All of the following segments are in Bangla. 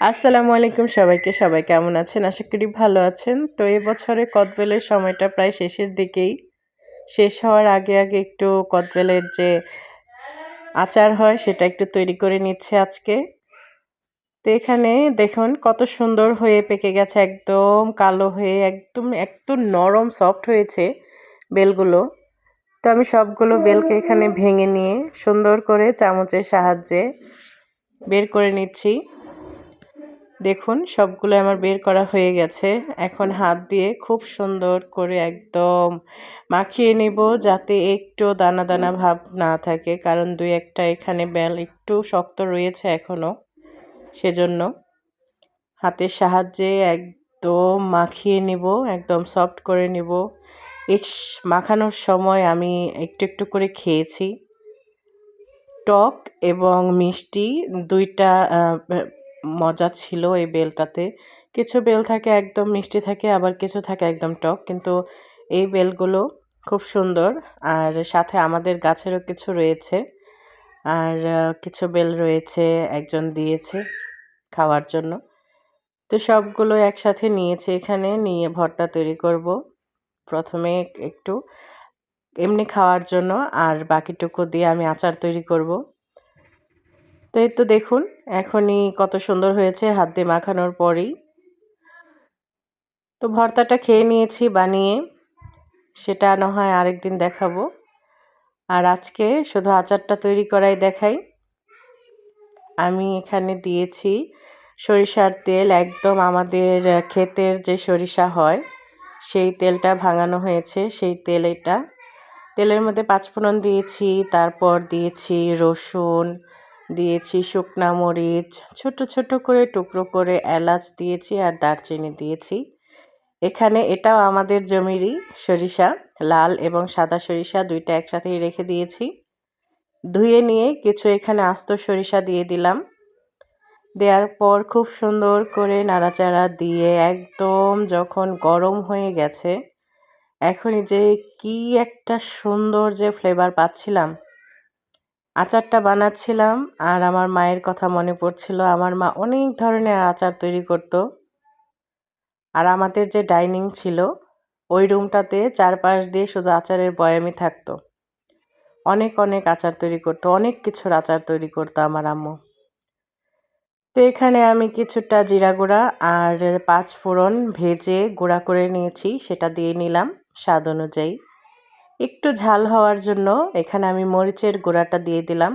আসসালামু আলাইকুম সবাইকে। সবাই কেমন আছেন? আশা করি ভালো আছেন। তো এবছরে কদবেলের সময়টা প্রায় শেষের দিকেই। শেষ হওয়ার আগে আগে একটু কদবেলের যে আচার হয়, সেটা একটু তৈরি করে নিচ্ছে আজকে। তো এখানে দেখুন কত সুন্দর হয়ে পেকে গেছে, একদম কালো হয়ে, একদম একদম নরম সফট হয়েছে বেলগুলো। তো আমি সবগুলো বেলকে এখানে ভেঙে নিয়ে সুন্দর করে চামচের সাহায্যে বের করে নিচ্ছি। দেখুন সবগুলো আমার বের করা হয়ে গেছে। এখন হাত দিয়ে খুব সুন্দর করে একদম মাখিয়ে নেব যাতে একটু দানা দানা ভাব না থাকে, কারণ দুই একটা এখানে বেল একটু শক্ত রয়েছে এখনও সেজন্য হাতের সাহায্যে একদম মাখিয়ে নিব, একদম সফট করে নিব। এক্স মাখানোর সময় আমি একটু একটু করে খেয়েছি। টক এবং মিষ্টি দুইটা মজা ছিল এই বেলটাতে। কিছু বেল থাকে একদম মিষ্টি থাকে, আবার কিছু থাকে একদম টক। কিন্তু এই বেলগুলো খুব সুন্দর। আর সাথে আমাদের গাছেরও কিছু রয়েছে। আর কিছু বেল রয়েছে একজন দিয়েছে খাওয়ার জন্য। তো সবগুলো একসাথে নিয়েছে এখানে, নিয়ে ভর্তা তৈরি করব প্রথমে একটু। এমনি খাওয়ার জন্য, আর বাকিটুকু দিয়ে আমি আচার তৈরি করব। তো এই তো দেখুন, এখনই কত সুন্দর হয়েছে হাত দিয়ে মাখানোর পরেই। তো ভর্তাটা খেয়ে নিয়েছি বানিয়ে, সেটা না হয় আরেকদিন দেখাবো। আর আজকে শুধু আচারটা তৈরি করাই দেখাই। আমি এখানে দিয়েছি সরিষার তেল, একদম আমাদের ক্ষেতের যে সরিষা হয়, সেই তেলটা ভাঙানো হয়েছে, সেই তেল এটা। তেলের মধ্যে পাঁচফোড়ন দিয়েছি, তারপর দিয়েছি রসুন দিয়েছি শুকনা মরিচ, ছোট ছোট করে টুকরো করে এলাচ দিয়েছি আর দারচিনি দিয়েছি। এখানে এটাও আমাদের জমিরই সরিষা, লাল এবং সাদা সরিষা দুইটা একসাথেই রেখে দিয়েছি। ধুয়ে নিয়ে কিছু এখানে আস্ত সরিষা দিয়ে দিলাম। দেওয়ার পর খুব সুন্দর করে নাড়াচাড়া দিয়ে একদম যখন গরম হয়ে গেছে, এখনই যে কি একটা সুন্দর যে ফ্লেভার পাচ্ছিলাম। আচারটা বানাচ্ছিলাম আর আমার মায়ের কথা মনে পড়ছিল। আমার মা অনেক ধরনের আচার তৈরি করত। আর আমাদের যে ডাইনিং ছিল, ওই রুমটাতে চারপাশ দিয়ে শুধু আচারের বয়ামই থাকতো। অনেক অনেক আচার তৈরি করতো, অনেক কিছুর আচার তৈরি করতো আমার আম্মু। তো এখানে আমি কিছুটা জিরা গুঁড়া আর পাঁচ ফোড়ন ভেজে গুঁড়া করে নিয়েছি, সেটা দিয়ে নিলাম স্বাদ অনুযায়ী। একটু ঝাল হওয়ার জন্য এখানে আমি মরিচের গুঁড়াটা দিয়ে দিলাম।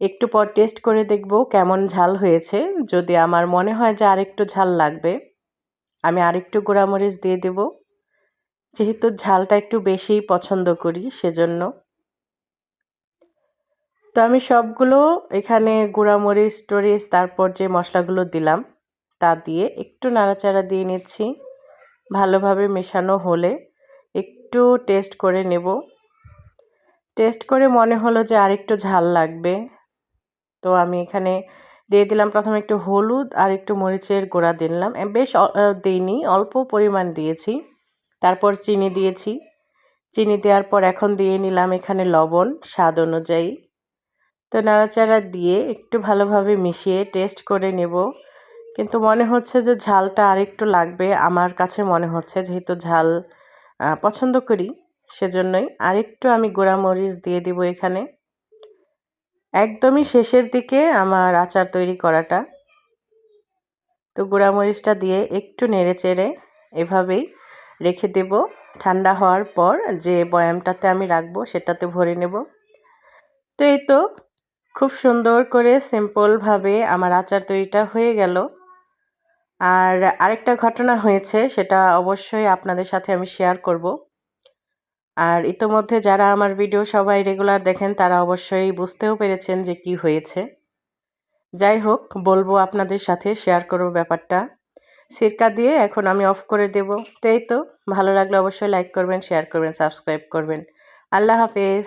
একটু পর টেস্ট করে দেখব কেমন ঝাল হয়েছে। যদি আমার মনে হয় যে আরেকটু ঝাল লাগবে, আমি আরেকটু মরিচ দিয়ে দেব। যেহেতু ঝালটা একটু বেশিই পছন্দ করি সেজন্য। তো আমি সবগুলো এখানে গুঁড়া মরিচ টরিচ, তারপর যে মশলাগুলো দিলাম, তা দিয়ে একটু নাড়াচাড়া দিয়ে নিচ্ছি। ভালোভাবে মেশানো হলে একটু টেস্ট করে নেব। টেস্ট করে মনে হলো যে আরেকটু ঝাল লাগবে। তো আমি এখানে দিয়ে দিলাম প্রথমে একটু হলুদ আর একটু মরিচের গুঁড়া দিলাম বেশ দিইনি, অল্প পরিমাণ দিয়েছি। তারপর চিনি দিয়েছি। চিনি দেওয়ার পর এখন দিয়ে নিলাম এখানে লবণ স্বাদ অনুযায়ী। তো নাড়াচাড়া দিয়ে একটু ভালোভাবে মিশিয়ে টেস্ট করে নেব। কিন্তু মনে হচ্ছে যে ঝালটা আরেকটু লাগবে। আমার কাছে মনে হচ্ছে যেহেতু ঝাল পছন্দ করি, সেজন্যই আরেকটু আমি গোড়া মরিচ দিয়ে দিব এখানে। একদমই শেষের দিকে আমার আচার তৈরি করাটা। তো মরিচটা দিয়ে একটু নেড়ে চেড়ে এভাবেই রেখে দেব। ঠান্ডা হওয়ার পর যে বয়ামটাতে আমি রাখব সেটাতে ভরে নেব। তো এই তো, খুব সুন্দর করে সিম্পলভাবে আমার আচার তৈরিটা হয়ে গেল। আর আরেকটা ঘটনা হয়েছে, সেটা অবশ্যই আপনাদের সাথে আমি শেয়ার করব। আর ইতোমধ্যে যারা আমার ভিডিও সবাই রেগুলার দেখেন, তারা অবশ্যই বুঝতেও পেরেছেন যে কি হয়েছে। যাই হোক, বলব আপনাদের সাথে শেয়ার করব ব্যাপারটা। সিরকা দিয়ে এখন আমি অফ করে দেব। তাই তো, ভালো লাগলে অবশ্যই লাইক করবেন শেয়ার করবেন সাবস্ক্রাইব করবেন। আল্লাহ হাফেজ।